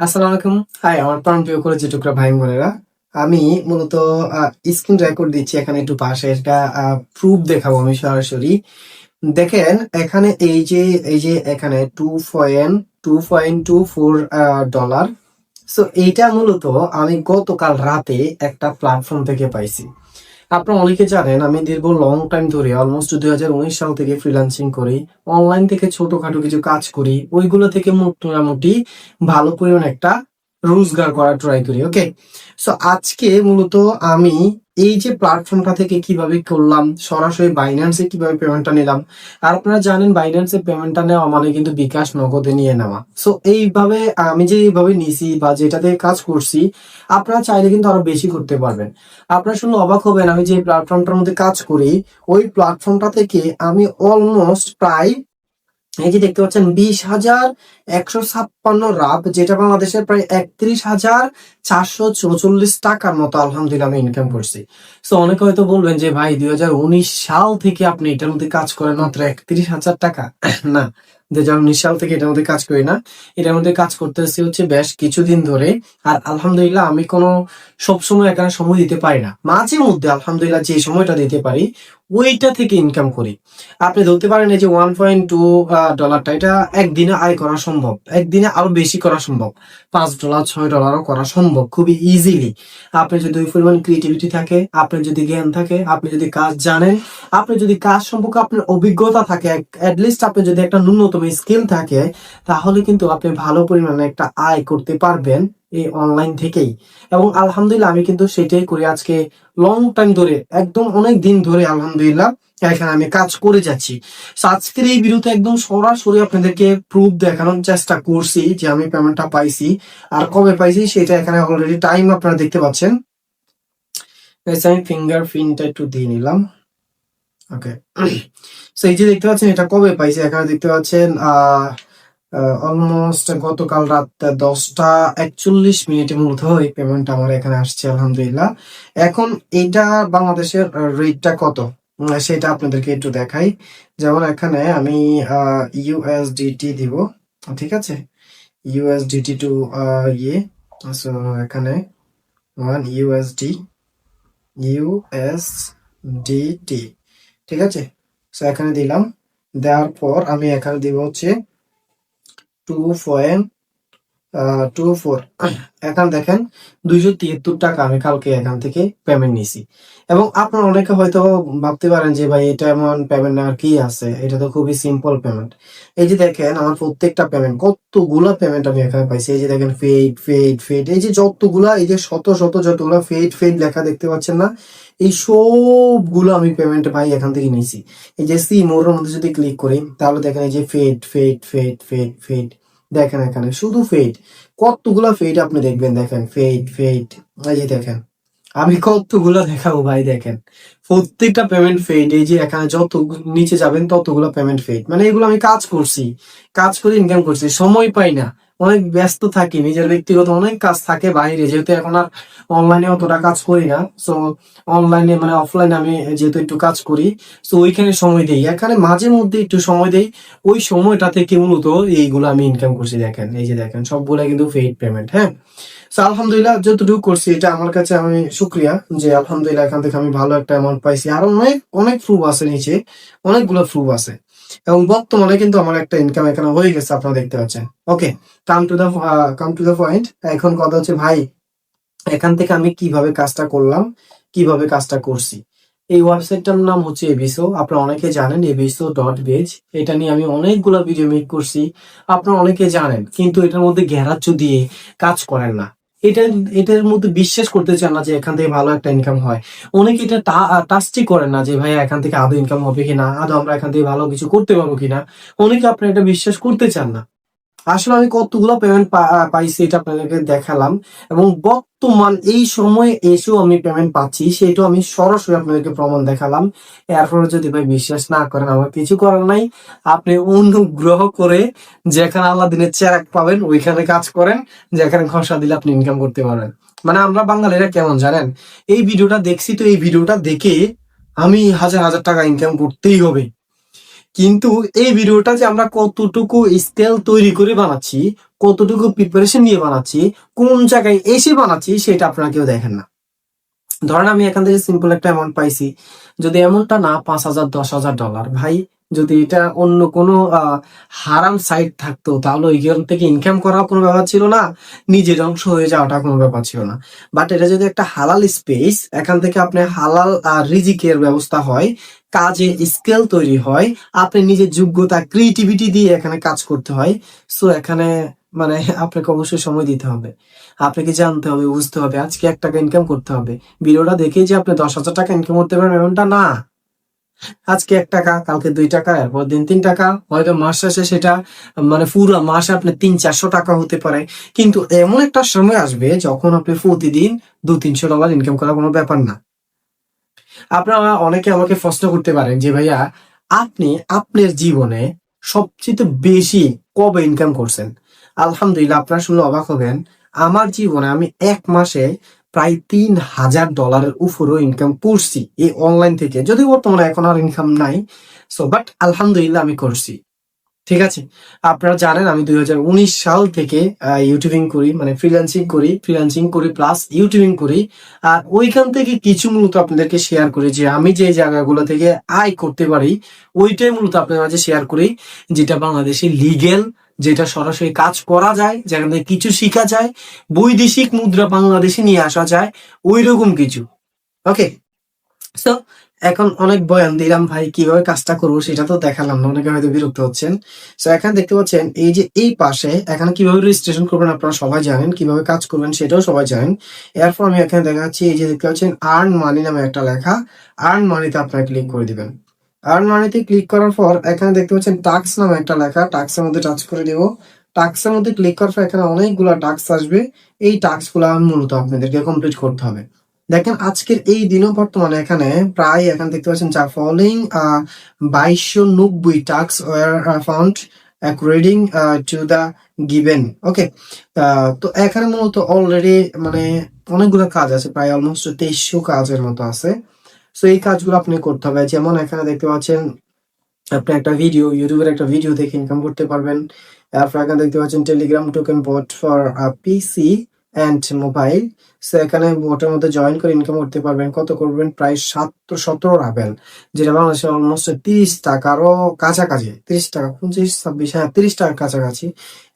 আসসালামু আলাইকুম। হাই, আমার প্রাণ প্রিয় করে যে টুকরা ভাই বোনেরা। আমি মূলত স্ক্রিন রেকর্ড দিচ্ছি এখানে একটু পাশে। এটা প্রুফ দেখাবো আমি সরাসরি। দেখেন, এখানে এই যে এই যে এখানে two point two point two four dollar so এইটা মূলত আমি গতকাল রাতে একটা প্ল্যাটফর্ম থেকে পাইছি। আপনারা অনেকে জানেন, আমি দীর্ঘ লং টাইম ধরে অলমোস্ট দুই হাজার উনিশ সাল থেকে ফ্রিলান্সিং করি অনলাইন থেকে ছোটখাটো কিছু কাজ করি, ওইগুলো থেকে মোটামুটি ভালো পরিমাণ একটা রোজগার করার ট্রাই করি ওকে সো আজকে মূলত আমি এই যে প্ল্যাটফর্মটা থেকে কীভাবে করলাম, সরাসরি বাইন্যান্সে কীভাবে পেমেন্টটা নিলাম, আর আপনারা জানেন বাইন্যান্সে পেমেন্টটা নেওয়া মানে কিন্তু বিকাশ নগদে নিয়ে নেওয়া। সো এইভাবে আমি যে এইভাবে নিছি বা যেটাতে কাজ করছি, আপনারা চাইলে কিন্তু আরও বেশি করতে পারবেন। আপনারা শুনলে অবাক হবেন আমি যে প্ল্যাটফর্মটার মধ্যে কাজ করি, ওই প্ল্যাটফর্মটা থেকে আমি অলমোস্ট প্রায় এই যে দেখতে পাচ্ছেন, বিশ হাজার একশো ছাপ্পান্ন রাব, যেটা বাংলাদেশের প্রায় একত্রিশ হাজার চারশো চৌচল্লিশ টাকার মতো, আলহামদুলিল্লাহ আমি ইনকাম করছি। তো অনেকে হয়তো বলবেন যে, ভাই, দুই হাজার উনিশ সাল থেকে আপনি এটার মধ্যে কাজ করেন মাত্র একত্রিশ হাজার টাকা। না দুই হাজার উনিশ সাল থেকে এটার মধ্যে কাজ করি না, এটার মধ্যে কাজ করতেছি হচ্ছে বেশ কিছুদিন ধরে। আর আলহামদুলিল্লাহ আমি কোনো সবসময় এখানে সময় দিতে পারি না। মাঝে মধ্যে আলহামদুলিল্লাহ যে সময়টা দিতে পারি, ওইটা থেকে ইনকাম করি। আপনি ধরতে পারেন যে ওয়ান পয়েন্ট টু ডলারটা এটা একদিনে আয় করা সম্ভব। একদিনে আরও বেশি করা সম্ভব। পাঁচ ডলার ছয় ডলারও করা সম্ভব, খুবই ইজিলি আপনি যদি ওই পরিমাণ ক্রিয়েটিভিটি থাকে আপনার যদি জ্ঞান থাকে, আপনি যদি কাজ জানেন, আপনি যদি কাজ সম্পর্কে আপনার অভিজ্ঞতা থাকে অ্যাটলিস্ট আপনি যদি একটা ন্যূনতম স্কিল থাকে, তাহলে কিন্তু আপনি ভালো পরিমাণে একটা আয় করতে পারবেন এই অনলাইন থেকেই। এবং আলহামদুলিল্লাহ আমি কিন্তু সেটাই করি। আজকে লং টাইম ধরে, একদম অনেক দিন ধরে আলহামদুলিল্লাহ এখানে আমি কাজ করে যাচ্ছি। আজকের এই বিরুদ্ধে একদম সরাসরি আপনাদেরকে প্রুফ দেখানোর চেষ্টা করছি যে আমি পেমেন্টটা পাইছি আর কবে পাইছি সেটা এখানে অলরেডি টাইম আপনারা দেখতে পাচ্ছেন। আমি ফিঙ্গার প্রিন্টটা একটু দিয়ে নিলাম। ওকে সো এই যে দেখতে পাচ্ছেন, এটা কবে পাইছি? এখানে দেখতে পাচ্ছেন অলমোস্ট গতকাল রাত দশটা একচল্লিশ মিনিটে মূলত এই পেমেন্ট আমার এখানে আসছে, আলহামদুলিল্লাহ। এখন এটা বাংলাদেশের রেটটা কত? সেটা আপনাদেরকে একটু দেখাই। যেমন এখানে আমি ইউএসডিটি দিব, ঠিক আছে? ইউএসডিটি টু ইয়ে সো এখানে ওয়ান ইউএসডি ইউএসডিটি ঠিক আছে? সো এখানে দিলাম। দেওয়ার পর আমি এখানে দিব হচ্ছে টু পয়েন্ট টু ফোর এখানে দেখেন দুইশো তিয়াত্তর টাকা আমি কালকে এখান থেকে পেমেন্ট নিছি এবং আপনারা অনেকে হয়তো ভাবতে পারেন যে ভাই এটা এমন পেমেন্ট নেওয়ার কি আছে? এটা তো খুবই সিম্পল পেমেন্ট এই যে দেখেন আমার প্রত্যেকটা পেমেন্ট কতগুলা পেমেন্ট আমি এখানে পাইছি। এই যে দেখেন ফেড ফেড ফেড এই যে যতগুলা, এই যে শত শত যতগুলা ফেড ফেড লেখা দেখতে পাচ্ছেন না, এই সবগুলো আমি পেমেন্ট ভাই এখান থেকে নিয়েছি। এই যে সি মোড়ের মধ্যে যদি ক্লিক করি, তাহলে দেখেন এই যে ফেড ফেড ফেড ফেড ফেড দেখেন এখানে, শুধু ফেড কতগুলা ফেড আপনি দেখবেন, দেখেন। ফেড ফেড এই যে দেখেন, আমি কতগুলো দেখাবো ভাই, দেখেন। প্রত্যেকটা পেমেন্ট ফেড এই যে এখানে যত নিচে যাবেন, ততগুলো পেমেন্ট ফেড মানে এগুলো আমি কাজ করছি, কাজ করে ইনকাম করছি, সময় পাই না। অনেক ব্যস্ত থাকি নিজের ব্যক্তিগত অনেক কাজ থাকে বাইরে যেহেতু এখন আর অনলাইনে অতটা কাজ করি না সো অনলাইনে মানে অফলাইনে আমি যেহেতু একটু কাজ করি সো ওইখানে সময় দেই। এখানে মাঝে মধ্যে একটু সময় দেই ওই সময়টা থেকে মূলত এইগুলো আমি ইনকাম করছি দেখেন এই যে দেখেন সবগুলো কিন্তু ফেড পেমেন্ট হ্যাঁ? So, আলহামদুলিল্লাহ যতটুকু করছি এটা আমার কাছে আমি শুক্রিয়া যে আলহামদুলিল্লাহ এখান থেকে আমি ভালো একটা অ্যামাউন্ট পাইছি। আর অনেক অনেক প্রুফ আছে নিচে অনেকগুলো প্রুফ আছে। এবং বর্তমানে কিন্তু আমার একটা ইনকাম এখানে হয়ে গেছে, আপনারা দেখতে পাচ্ছেন। Okay come to the come to the point এখন কথা হচ্ছে, ভাই, এখান থেকে আমি কীভাবে কাজটা করলাম, কীভাবে কাজটা করছি? এই ওয়েবসাইটটার নাম হচ্ছে এবিসো আপনারা অনেকে জানেন এবিসো ডট বেজ এটা নিয়ে আমি অনেকগুলো ভিডিও মেক করছি। আপনারা অনেকে জানেন, কিন্তু এটার মধ্যে গ্যারাজ্য দিয়ে কাজ করেন না। এটা, এটার মধ্যে বিশ্বাস করতে চান না যে এখান থেকে ভালো একটা ইনকাম হয়। অনেকে এটা টাচটি করেন না যে ভাই এখান থেকে আদৌ ইনকাম হবে কিনা? আদৌ আমরা এখান থেকে ভালো কিছু করতে পারব কিনা? অনেকে আপনারা এটা বিশ্বাস করতে চান না। আসলে আমি কতগুলো পেমেন্ট পাইছি এটা আপনাদেরকে দেখালাম। এবং বর্তমান এই সময়ে এসেও আমি পেমেন্ট পাচ্ছি, সেটাও আমি সরাসরি আপনাদেরকে প্রমাণ দেখালাম। এরপরে যদি ভাই বিশ্বাস না করেন, আমার কিছু করার নাই। আপনি অনুগ্রহ করে যেখানে আল্লাহ দিনের চেরাক পাবেন, ওইখানে কাজ করেন। যেখানে খসা দিলে আপনি ইনকাম করতে পারবেন। মানে আমরা বাঙালিরা কেমন জানেন? এই ভিডিওটা দেখছি তো, এই ভিডিওটা দেখে আমি হাজার হাজার টাকা ইনকাম করতেই হবে। কিন্তু এই ভিডিওটা যে আমরা কতটুকু স্কেল তৈরি করে বানাচ্ছি, কতটুকু প্রিপারেশন নিয়ে বানাচ্ছি, কোন জায়গায় এসে বানাচ্ছি সেটা আপনারা কেউ দেখেন না। ধরেন আমি এখান থেকে সিম্পল একটা অ্যামাউন্ট পাইছি। যদি অ্যামাউন্টটা না পাঁচ হাজার, দশ হাজার ডলার ভাই যদি এটা অন্য কোনো হারাম সাইট থাকতো, তাহলে ওইখান থেকে ইনকাম করা কোনো ব্যাপার ছিল না, নিজের অংশ হয়ে যাওয়াটা কোনো ব্যাপার ছিল না। বাট এটা যদি একটা হালাল স্পেস এখান থেকে আপনি হালাল রিজিকের ব্যবস্থা হয়, কাজে স্কেল তৈরি হয়, আপনি নিজের যোগ্যতা ক্রিয়েটিভিটি দিয়ে এখানে কাজ করতে হয় সো এখানে মানে আপনাকে অবশ্যই সময় দিতে হবে। আপনাকে জানতে হবে, বুঝতে হবে, আজকে এক টাকা ইনকাম করতে হবে। ভিডিওটা দেখে যে আপনি দশ হাজার টাকা ইনকাম করতে পারেন এমনটা না। আজকে এক টাকা, কালকে দুই টাকা, এরপর দিন তিন টাকা, হয়তো মাস শেষে সেটা মানে পুরো মাসে আপনার তিন, চারশো টাকা হতে পারে। কিন্তু এমন একটা সময় আসবে যখন আপনি প্রতিদিন দু, তিনশো ডলার ইনকাম করা কোনো ব্যাপার না। আপনারা অনেকে আমাকে প্রশ্ন করতে পারেন যে, ভাইয়া, আপনি, আপনার জীবনে সবচেয়ে বেশি কবে ইনকাম করছেন? আলহামদুলিল্লাহ, আপনারা শুনলে অবাক হবেন। আমার জীবনে আমি এক মাসে প্রায় তিন হাজার ডলারের উপরও ইনকাম করছি এই অনলাইন থেকে। যদিও বর্তমানে এখন আর ইনকাম নাই সো বাট আলহামদুলিল্লাহ আমি করছি। ঠিক আছে? আপনারা জানেন আমি দু হাজার উনিশ সাল থেকে ইউটিউবিং করি মানে ফ্রিল্যান্সিং করি ফ্রিল্যান্সিং করি প্লাস ইউটিউবিং করি। আর ওইখান থেকে কিছু মূলত আপনাদেরকে শেয়ার করি যে আমি যে জায়গাগুলো থেকে আয় করতে পারি, ওইটাই মূলত আপনাদের মাঝে শেয়ার করি, যেটা বাংলাদেশে লিগেল যেটা সরাসরি কাজ করা যায়, যেখান থেকে কিছু শেখা যায়, বৈদেশিক মুদ্রা বাংলাদেশে নিয়ে আসা যায় ওই রকম কিছু। ওকে তো এখন অনেক বয়ান দিলাম ভাই, কীভাবে কাজটা করব সেটা তো দেখালাম না, অনেকে হয়তো বিরক্ত হচ্ছেন। তো এখানে দেখতে পাচ্ছেন, এই যে এই পাশে, এখানে কীভাবে রেজিস্ট্রেশন করবেন আপনারা সবাই জানেন, কীভাবে কাজ করবেন সেটাও সবাই জানেন। এরপর আমি এখানে দেখাচ্ছি, এই যে দেখতে পাচ্ছেন আর্ন মানি নামে একটা লেখা আর্ন মানিতে আপনারা ক্লিক করে দিবেন। আর্ন মানিতে ক্লিক করার পর এখানে দেখতে পাচ্ছেন টাক্স নামে একটা লেখা। টাক্সের মধ্যে টাচ করে দিব। টাক্সের মধ্যে ক্লিক করার পর এখানে অনেকগুলো টাক্স আসবে। এই টাক্সগুলো মূলত আপনাদেরকে কমপ্লিট করতে হবে। দেখেন আজকের এই দিনও বর্তমানে এখানে প্রায় এখানে দেখতে পাচ্ছেন যা ফলোইং বাইশশো নব্বই tax were found according to the given okay তো এখানে মূলত অলরেডি মানে অনেকগুলো কাজ আছে। প্রায় অলমোস্ট তেইশশো কাজের মতো আছে। সো এই কাজগুলো আপনি করতে হবে। যেমন এখানে দেখতে পাচ্ছেন, আপনি একটা ভিডিও ইউটিউবের একটা ভিডিও দেখে ইনকাম করতে পারবেন। তারপর এখানে দেখতে পাচ্ছেন Telegram token bot for PC and mobile so এখানে বোটের মধ্যে জয়েন করে ইনকাম করতে পারবেন। কত করবেন? প্রায় সাত সতেরো রাবেল, যেটা বাংলাদেশে অলমোস্ট তিরিশ টাকারও কাছাকাছি, তিরিশ টাকা, পঁচিশ, ছাব্বিশ হ্যাঁ তিরিশ টাকার কাছাকাছি।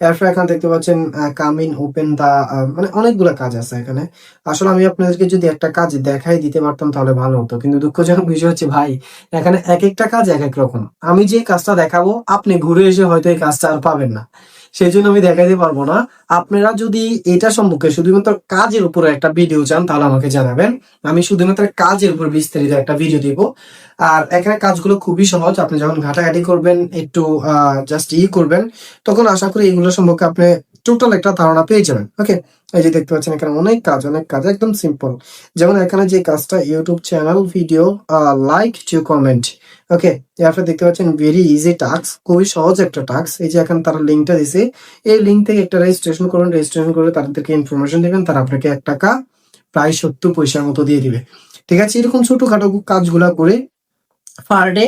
এরপর এখানে দেখতে পাচ্ছেন কামিন ওপেন দা মানে অনেকগুলো কাজ আছে এখানে। আসলে আমি আপনাদেরকে যদি একটা কাজ দেখাই দিতে পারতাম তাহলে ভালো হতো, কিন্তু দুঃখজনক বিষয় হচ্ছে ভাই, এখানে এক একটা কাজ এক এক রকম। আমি যে কাজটা দেখাবো, আপনি ঘুরে এসে হয়তো এই কাজটা আর পাবেন না। সেই জন্য আমি দেখাইতে পারব না। আপনারা যদি এটা সম্পর্কে শুধুমাত্র কাজের উপরে একটা ভিডিও চান, তাহলে আমাকে জানাবেন। আমি শুধুমাত্র কাজের উপর বিস্তারিত একটা ভিডিও দিব। আর এখানে কাজগুলো খুবই সহজ। আপনি যখন ঘাটাঘাটি করবেন, একটু জাস্ট ই করবেন, তখন আশা করি এগুলো সম্পর্কে আপনি টোটাল একটা ধারণা পেয়ে যাবেন। ওকে এই যে দেখতে পাচ্ছেন এখানে অনেক কাজ অনেক কাজ, একদম সিম্পল যেমন এখানে যে কাজটা YouTube channel video like to comment okay এরপর দেখতে পাচ্ছেন ভেরি ইজি টাস্ক খুবই সহজ একটা টাস্ক এই যে এখানে তারা লিঙ্কটা দিছে, এই লিঙ্ক থেকে একটা রেজিস্ট্রেশন করুন। রেজিস্ট্রেশন করে তাদেরকে ইনফরমেশন দেবেন, তারা আপনাকে এক টাকা প্রায় সত্তর পয়সার মতো দিয়ে দিবে। ঠিক আছে? এরকম ছোটখাটো কাজগুলা করে পার ডে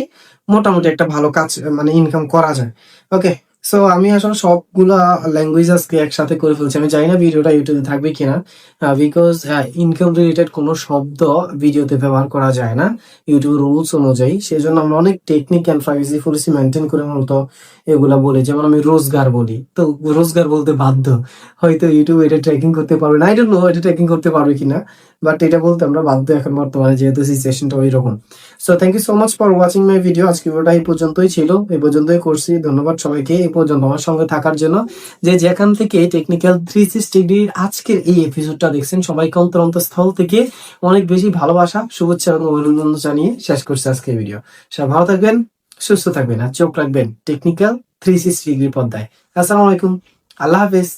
মোটামুটি একটা ভালো কাজ মানে ইনকাম করা যায়। ওকে সো আমি আসলে সবগুলা ল্যাঙ্গুয়েজ আজকে একসাথে করে ফেলছি। আমি জানি না ভিডিওটা ইউটিউবে থাকবে কিনা বিকজ ইনকাম রিলেটেড কোনো শব্দ ভিডিওতে ব্যবহার করা যায় না ইউটিউব রুলস অনুযায়ী। সেই জন্য আমরা অনেক technique and privacy policy maintain করে মূলত এগুলা বলি। যেমন আমি রোজগার বলি। তো রোজগার বলতে বাধ্য। হয়তো ইউটিউব এটা ট্র্যাকিং করতে পারবে না। আই ডোন্ট নো এটা ট্র্যাকিং করতে পারবে কিনা। বাট এটা বলতে আমরা বাধ্য এখন বর্তমানে, যেহেতু সিচুয়েশনটা ওই রকম so thank you so much for watching my video আজকে ভিডিওটা এই পর্যন্তই ছিল। এই পর্যন্তই করছি। ধন্যবাদ সবাইকে এই পর্যন্ত আমার সঙ্গে থাকার জন্য। যে যেখান থেকে টেকনিক্যাল থ্রি সিক্সটি ডিগ্রির আজকের এই এপিসোডটা দেখছেন, সবাইকে অন্তর স্থল থেকে অনেক বেশি ভালোবাসা, শুভেচ্ছা এবং অভিনন্দন জানিয়ে শেষ করছি আজকের ভিডিও সবাই ভালো থাকবেন, সুস্থ থাকবেন আর চোখ রাখবেন টেকনিক্যাল থ্রি সিক্সটি ডিগ্রি পর্দায়। আসসালামু আলাইকুম। আল্লাহ হাফেজ।